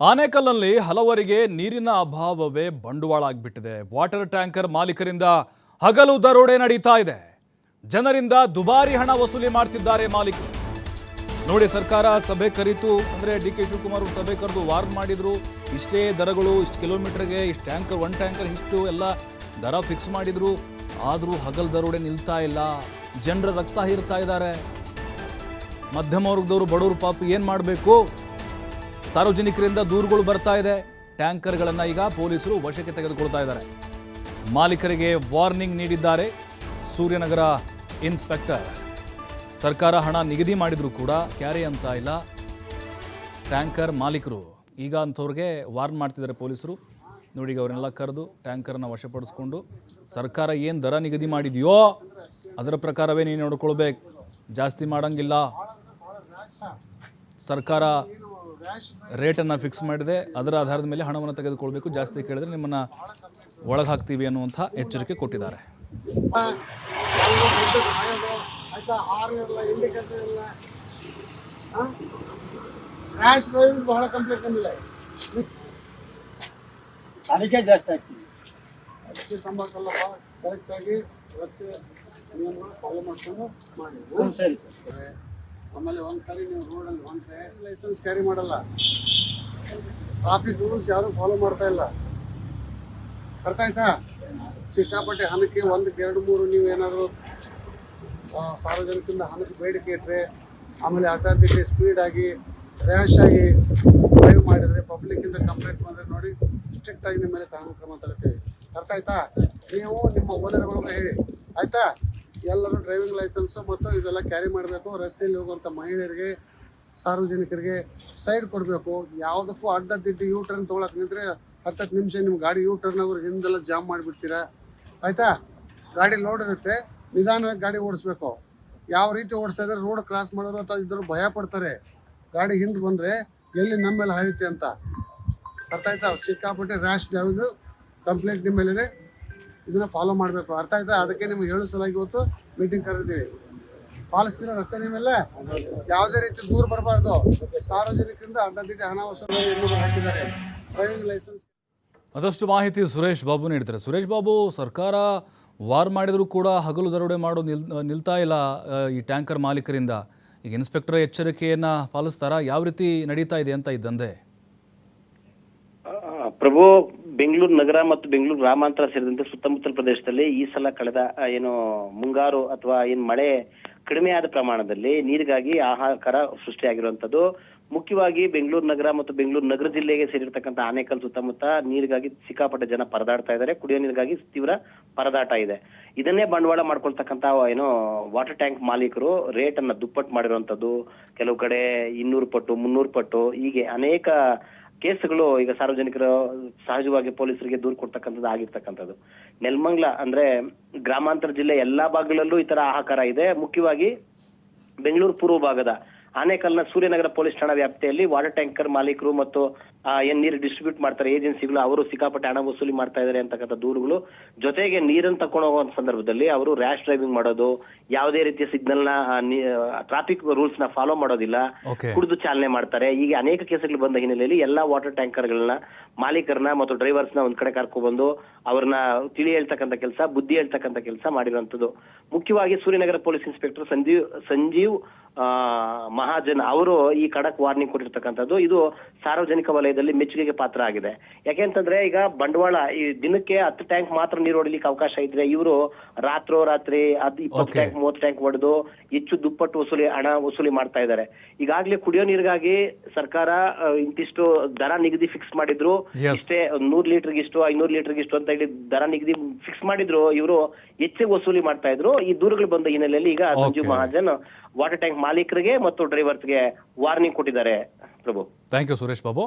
ಆನೇಕಲ್ನಲ್ಲಿ ಹಲವರಿಗೆ ನೀರಿನ ಅಭಾವವೇ ಬಂಡವಾಳ ಆಗಿಬಿಟ್ಟಿದೆ. ವಾಟರ್ ಟ್ಯಾಂಕರ್ ಮಾಲೀಕರಿಂದ ಹಗಲು ದರೋಡೆ ನಡೀತಾ ಇದೆ. ಜನರಿಂದ ದುಬಾರಿ ಹಣ ವಸೂಲಿ ಮಾಡ್ತಿದ್ದಾರೆ ಮಾಲೀಕರು. ನೋಡಿ, ಸರ್ಕಾರ ಸಭೆ ಕರೀತು ಅಂದ್ರೆ ಡಿ ಕೆ ಶಿವಕುಮಾರ್ ಸಭೆ ಕರೆದು ವಾರ್ನ್ ಮಾಡಿದ್ರು. ಇಷ್ಟೇ ದರಗಳು, ಇಷ್ಟು ಕಿಲೋಮೀಟರ್ಗೆ, ಇಷ್ಟು ಟ್ಯಾಂಕರ್, ಒನ್ ಟ್ಯಾಂಕರ್, ಇಷ್ಟು ಎಲ್ಲ ದರ ಫಿಕ್ಸ್ ಮಾಡಿದ್ರು. ಆದರೂ ಹಗಲು ದರೋಡೆ ನಿಲ್ತಾ ಇಲ್ಲ. ಜನರ ರಕ್ತ ಹೀರ್ತಾ ಇದ್ದಾರೆ. ಮಧ್ಯಮ ವರ್ಗದವರು ಬಡವರು ಪಾಪ ಏನು ಮಾಡಬೇಕು? ಸಾರ್ವಜನಿಕರಿಂದ ದೂರುಗಳು ಬರ್ತಾ ಇದೆ. ಟ್ಯಾಂಕರ್ಗಳನ್ನು ಈಗ ಪೊಲೀಸರು ವಶಕ್ಕೆ ತೆಗೆದುಕೊಳ್ತಾ ಇದ್ದಾರೆ. ಮಾಲೀಕರಿಗೆ ವಾರ್ನಿಂಗ್ ನೀಡಿದ್ದಾರೆ ಸೂರ್ಯನಗರ ಇನ್ಸ್ಪೆಕ್ಟರ್. ಸರ್ಕಾರ ಹಣ ನಿಗದಿ ಮಾಡಿದರೂ ಕೂಡ ಕ್ಯಾರಿ ಅಂತ ಇಲ್ಲ. ಟ್ಯಾಂಕರ್ ಮಾಲೀಕರು ಈಗ ಅಂಥವ್ರಿಗೆ ವಾರ್ನ್ ಮಾಡ್ತಿದ್ದಾರೆ ಪೊಲೀಸರು. ನೋಡಿ ಅವ್ರನ್ನೆಲ್ಲ ಕರೆದು ಟ್ಯಾಂಕರ್ನ ವಶಪಡಿಸ್ಕೊಂಡು ಸರ್ಕಾರ ಏನು ದರ ನಿಗದಿ ಮಾಡಿದೆಯೋ ಅದರ ಪ್ರಕಾರವೇ ನೀನು ನೋಡ್ಕೊಳ್ಬೇಕು. ಜಾಸ್ತಿ ಮಾಡಂಗಿಲ್ಲ. ಸರ್ಕಾರ ರೇಟನ್ನು ಫಿಕ್ಸ್ ಮಾಡಿದೆ. ಅದರ ಆಧಾರದ ಮೇಲೆ ಹಣವನ್ನು ತೆಗೆದುಕೊಳ್ಬೇಕು. ಜಾಸ್ತಿ ಕೇಳಿದ್ರೆ ನಿಮ್ಮನ್ನು ಒಳಗೆ ಹಾಕ್ತೀವಿ ಅನ್ನುವಂಥ ಎಚ್ಚರಿಕೆ ಕೊಟ್ಟಿದ್ದಾರೆ. ಆಯ್ತಾ ಹಾರ್ನ್ ಇರಲ್ಲ ಇಂಡಿಕೇಟರ್ ಇಲ್ಲ ರ್ಯಾಶ್ ಡ್ರೈವಿಂಗ್ ಬಹಳ ಕಂಪ್ಲೇಂಟ್ ಬಂದಿದೆ ಅದಕ್ಕೆ ಜಾಸ್ತಿ ಆಗ್ತೀವಿ ಅದಕ್ಕೆ ಸಂಬಂಧಲ್ಲಪ್ಪ ಕರೆಕ್ಟಾಗಿ ರಸ್ತೆ ನಿಯಮಗಳು ಫಾಲೋ ಮಾಡ್ಕೊಂಡು ಮಾಡಿ. ಹ್ಞೂ ಸರಿ ಸರ್. ಆಮೇಲೆ ಒಂದ್ಸರಿ ನೀವು ರೋಡಲ್ಲಿ ಹೊಂಟ್ರೆ ಲೈಸೆನ್ಸ್ ಕ್ಯಾರಿ ಮಾಡಲ್ಲ. ಟ್ರಾಫಿಕ್ ರೂಲ್ಸ್ ಯಾರು ಫಾಲೋ ಮಾಡ್ತಾ ಇಲ್ಲ. ಅರ್ಥ ಆಯ್ತಾ? ಸಿಕ್ಕಾಪಟ್ಟೆ ಹಣಕ್ಕೆ ಒಂದಕ್ಕೆ ಎರಡು, ಮೂರು ನೀವು ಏನಾದರೂ ಸಾರ್ವಜನಿಕರಿಂದ ಹಣಕ್ಕೆ ಬೇಡಿಕೆ ಇಟ್ಟರೆ ಆಮೇಲೆ ಅಡ್ಡಾದಿಡ್ಡಿ ಸ್ಪೀಡ್ ಆಗಿ ರ್ಯಾಶ್ ಆಗಿ ಡ್ರೈವ್ ಮಾಡಿದರೆ ಪಬ್ಲಿಕ್ಕಿಂದ ಕಂಪ್ಲೇಂಟ್ ಬಂದರೆ ನೋಡಿ ಸ್ಟ್ರಿಕ್ಟಾಗಿ ನಿಮ್ಮ ಮೇಲೆ ಕಾನೂನು ಕ್ರಮ ತಗೋತೀವಿ ಅರ್ಥ ಆಯ್ತಾ? ನೀವು ನಿಮ್ಮ ಓನರ್ಗಳಿಗೆ ಹೇಳಿ. ಆಯ್ತಾ? ಎಲ್ಲರೂ ಡ್ರೈವಿಂಗ್ ಲೈಸೆನ್ಸು ಮತ್ತು ಇದೆಲ್ಲ ಕ್ಯಾರಿ ಮಾಡಬೇಕು. ರಸ್ತೆಯಲ್ಲಿ ಹೋಗುವಂಥ ಮಹಿಳೆಯರಿಗೆ, ಸಾರ್ವಜನಿಕರಿಗೆ ಸೈಡ್ ಕೊಡಬೇಕು. ಯಾವುದಕ್ಕೂ ಅಡ್ಡದಿಡ್ಡಿ ಯೂ ಟರ್ನ್ ತೊಗೊಳಕ್ ಹತ್ತು ಹತ್ತತ್ತು ನಿಮಿಷ ನಿಮ್ಮ ಗಾಡಿ ಯೂ ಟರ್ನ್ ಆಗೋರು ಹಿಂದೆಲ್ಲ ಜಾಮ್ ಮಾಡಿಬಿಡ್ತೀರಾ. ಆಯಿತಾ? ಗಾಡಿ ಲೋಡ್ ಇರುತ್ತೆ. ನಿಧಾನವಾಗಿ ಗಾಡಿ ಓಡಿಸ್ಬೇಕು. ಯಾವ ರೀತಿ ಓಡಿಸ್ತಾ ಇದ್ದಾರೆ ರೋಡ್ ಕ್ರಾಸ್ ಮಾಡೋರು ಅಥವಾ ಇದ್ರು ಭಯ ಪಡ್ತಾರೆ. ಗಾಡಿ ಹಿಂದೆ ಬಂದರೆ ಎಲ್ಲಿ ನಮ್ಮ ಮೇಲೆ ಹಾಯುತ್ತೆ ಅಂತ. ಅರ್ಥ ಆಯ್ತಾ? ಸಿಕ್ಕಾಪಟ್ಟೆ ರ್ಯಾಶ್ ಯಾವುದು ಕಂಪ್ಲೇಂಟ್ ನಿಮ್ಮ ಮೇಲಿದೆ ಇದನ್ನ ಫಾಲೋ ಮಾಡಬೇಕು. ಅರ್ಥ ಆಯ್ತಾ? ಅದಕ್ಕೆ ನಿಮ್ಗೆ ಹೇಳು ಸಲ ಇವತ್ತು ಮೀಟಿಂಗ್ ಕರೆದಿದ್ದೀವಿ. ಪಾಲಿಸ್ತೀರ ರಸ್ತೆ ನಿಮ್ಮೆಲ್ಲ ಯಾವುದೇ ರೀತಿ ದೂರ ಬರಬಾರ್ದು. ಸಾರ್ವಜನಿಕರಿಂದ ಅಡ್ಡದಿಡ್ಡಿ ಹಣ ವಸೂಲಿ ಹಾಕಿದ್ದಾರೆ. ಡ್ರೈವಿಂಗ್ ಲೈಸೆನ್ಸ್ ಅದಷ್ಟು ಮಾಹಿತಿ ಸುರೇಶ್ ಬಾಬು ನೀಡ್ತಾರೆ ಸುರೇಶ್ ಬಾಬು ಸರ್ಕಾರ ವಾರ್ ಮಾಡಿದರೂ ಕೂಡ ಹಗಲು ದರೋಡೆ ಮಾಡೋ ನಿಲ್ ನಿಲ್ತಾ ಇಲ್ಲ ಈ ಟ್ಯಾಂಕರ್ ಮಾಲೀಕರಿಂದ. ಈಗ ಇನ್ಸ್ಪೆಕ್ಟರ್ ಎಚ್ಚರಿಕೆಯನ್ನು ಪಾಲಿಸ್ತಾರಾ? ಯಾವ ರೀತಿ ನಡೀತಾ ಇದೆ ಅಂತ ಈ ದಂಧೆ? ಆ, ಪ್ರಭು ಬೆಂಗಳೂರು ನಗರ ಮತ್ತು ಬೆಂಗಳೂರು ಗ್ರಾಮಾಂತರ ಸೇರಿದಂತೆ ಸುತ್ತಮುತ್ತಲ ಪ್ರದೇಶದಲ್ಲಿ ಈ ಸಲ ಕಳೆದ ಏನು ಮುಂಗಾರು ಅಥವಾ ಏನು ಮಳೆ ಕಡಿಮೆ ಆದ ಪ್ರಮಾಣದಲ್ಲಿ ನೀರಿಗಾಗಿ ಆಹಾರಕರ ಸೃಷ್ಟಿಯಾಗಿರುವಂತದ್ದು ಮುಖ್ಯವಾಗಿ ಬೆಂಗಳೂರು ನಗರ ಮತ್ತು ಬೆಂಗಳೂರು ನಗರ ಜಿಲ್ಲೆಗೆ ಸೇರಿರ್ತಕ್ಕಂಥ ಆನೇಕಲ್ ಸುತ್ತಮುತ್ತ ನೀರಿಗಾಗಿ ಸಿಕ್ಕಾಪಟ್ಟೆ ಜನ ಪರದಾಡ್ತಾ ಇದ್ದಾರೆ. ಕುಡಿಯೋ ನೀರಿಗಾಗಿ ತೀವ್ರ ಪರದಾಟ ಇದೆ. ಇದನ್ನೇ ಬಂಡವಾಳ ಮಾಡ್ಕೊಳ್ತಕ್ಕಂಥ, ಏನೋ ವಾಟರ್ ಟ್ಯಾಂಕ್ ಮಾಲೀಕರು ರೇಟ್ ಅನ್ನ ದುಪ್ಪಟ್ಟು ಮಾಡಿರುವಂತದ್ದು ಕೆಲವು ಕಡೆ ಇನ್ನೂರು ಪಟ್ಟು, ಮುನ್ನೂರು ಪಟ್ಟು, ಹೀಗೆ ಅನೇಕ ಕೇಸ್ಗಳು ಈಗ ಸಾರ್ವಜನಿಕರು ಸಹಜವಾಗಿ ಪೊಲೀಸರಿಗೆ ದೂರು ಕೊಡ್ತಕ್ಕಂಥದ್ದು ಆಗಿರ್ತಕ್ಕಂಥದ್ದು. ನೆಲಮಂಗ್ಲ ಅಂದ್ರೆ ಗ್ರಾಮಾಂತರ ಜಿಲ್ಲೆ ಎಲ್ಲಾ ಭಾಗಗಳಲ್ಲೂ ಈ ತರ ಹಾಹಾಕಾರ ಇದೆ. ಮುಖ್ಯವಾಗಿ ಬೆಂಗಳೂರು ಪೂರ್ವ ಭಾಗದ ಆನೇಕಲ್ನ ಸೂರ್ಯನಗರ ಪೊಲೀಸ್ ಠಾಣಾ ವ್ಯಾಪ್ತಿಯಲ್ಲಿ ವಾಟರ್ ಟ್ಯಾಂಕರ್ ಮಾಲೀಕರು ಮತ್ತು ಏನ್ ನೀರು ಡಿಸ್ಟ್ರಿಬ್ಯೂಟ್ ಮಾಡ್ತಾರೆ ಏಜೆನ್ಸಿಗಳು ಅವರು ಸಿಕ್ಕಾಪಟ್ಟೆ ಹಣ ವಸೂಲಿ ಮಾಡ್ತಾ ಇದ್ದಾರೆ ಅಂತಕ್ಕಂಥ ದೂರುಗಳು. ಜೊತೆಗೆ ನೀರನ್ನು ತಕೊಂಡು ಹೋಗುವಂತ ಸಂದರ್ಭದಲ್ಲಿ ಅವರು ರ್ಯಾಶ್ ಡ್ರೈವಿಂಗ್ ಮಾಡೋದು ಯಾವುದೇ ರೀತಿಯ ಸಿಗ್ನಲ್ನ ಟ್ರಾಫಿಕ್ ರೂಲ್ಸ್ನ ಫಾಲೋ ಮಾಡೋದಿಲ್ಲ. ಕುಡಿದು ಚಾಲನೆ ಮಾಡ್ತಾರೆ. ಹೀಗೆ ಅನೇಕ ಕೇಸುಗಳು ಬಂದ ಹಿನ್ನೆಲೆಯಲ್ಲಿ ಎಲ್ಲಾ ವಾಟರ್ ಟ್ಯಾಂಕರ್ಗಳನ್ನ ಮಾಲೀಕರನ್ನ ಮತ್ತು ಡ್ರೈವರ್ಸ್ನ ಒಂದ್ ಕಡೆ ಕರ್ಕೊಬಂದು ಅವ್ರನ್ನ ತಿಳಿ ಹೇಳ್ತಕ್ಕಂಥ ಕೆಲಸ ಬುದ್ಧಿ ಹೇಳ್ತಕ್ಕಂಥ ಕೆಲಸ ಮಾಡಿರುವಂತದ್ದು ಮುಖ್ಯವಾಗಿ ಸೂರ್ಯನಗರ ಪೊಲೀಸ್ ಇನ್ಸ್ಪೆಕ್ಟರ್ ಸಂಜೀವ್ ಸಂಜೀವ್ ಮಹಾಜನ್ ಅವರು ಈ ಖಡಕ್ ವಾರ್ನಿಂಗ್ ಕೊಟ್ಟಿರ್ತಕ್ಕಂಥದ್ದು ಇದು ಸಾರ್ವಜನಿಕ ವಲಯದಲ್ಲಿ ಮೆಚ್ಚುಗೆಗೆ ಪಾತ್ರ ಆಗಿದೆ. ಯಾಕೆಂತಂದ್ರೆ ಈಗ ಬಂಡವಾಳ ಈ ದಿನಕ್ಕೆ ಹತ್ತು ಟ್ಯಾಂಕ್ ಮಾತ್ರ ನೀರು ಹೊಡಿಲಿಕ್ಕೆ ಅವಕಾಶ ಇದ್ರೆ ಇವರು ರಾತ್ರೋ ರಾತ್ರಿ ಹದ್ ಇಪ್ಪತ್ತು ಟ್ಯಾಂಕ್ ಮೂವತ್ತು ಟ್ಯಾಂಕ್ ಹೊಡೆದು ಹೆಚ್ಚು ದುಪ್ಪಟ್ಟು ವಸೂಲಿ ಹಣ ವಸೂಲಿ ಮಾಡ್ತಾ ಇದ್ದಾರೆ. ಈಗಾಗಲೇ ಕುಡಿಯೋ ನೀರಿಗಾಗಿ ಸರ್ಕಾರ ಇಂತಿಷ್ಟು ದರ ನಿಗದಿ ಫಿಕ್ಸ್ ಮಾಡಿದ್ರು. ಇಷ್ಟೇ ನೂರ್ ಲೀಟರ್ಗೆ ಇಷ್ಟು ಐನೂರು ಲೀಟರ್ಗೆ ಇಷ್ಟು ಅಂತ ಹೇಳಿ ದರ ನಿಗದಿ ಫಿಕ್ಸ್ ಮಾಡಿದ್ರು ಇವರು ಹೆಚ್ಚಿಗೆ ವಸೂಲಿ ಮಾಡ್ತಾ ಇದ್ರು. ಈ ದೂರುಗಳು ಬಂದ ಹಿನ್ನೆಲೆಯಲ್ಲಿ ಈಗ ಸಂಜೀವ್. ಮಹಾಜನ್ ವಾಟರ್ ಟ್ಯಾಂಕ್ ಮಾಲೀಕರಿಗೆ ಮತ್ತು ಡ್ರೈವರ್ಸ್ಗೆ ವಾರ್ನಿಂಗ್ ಕೊಟ್ಟಿದ್ದಾರೆ ಪ್ರಭು. Thank you Suresh Babu.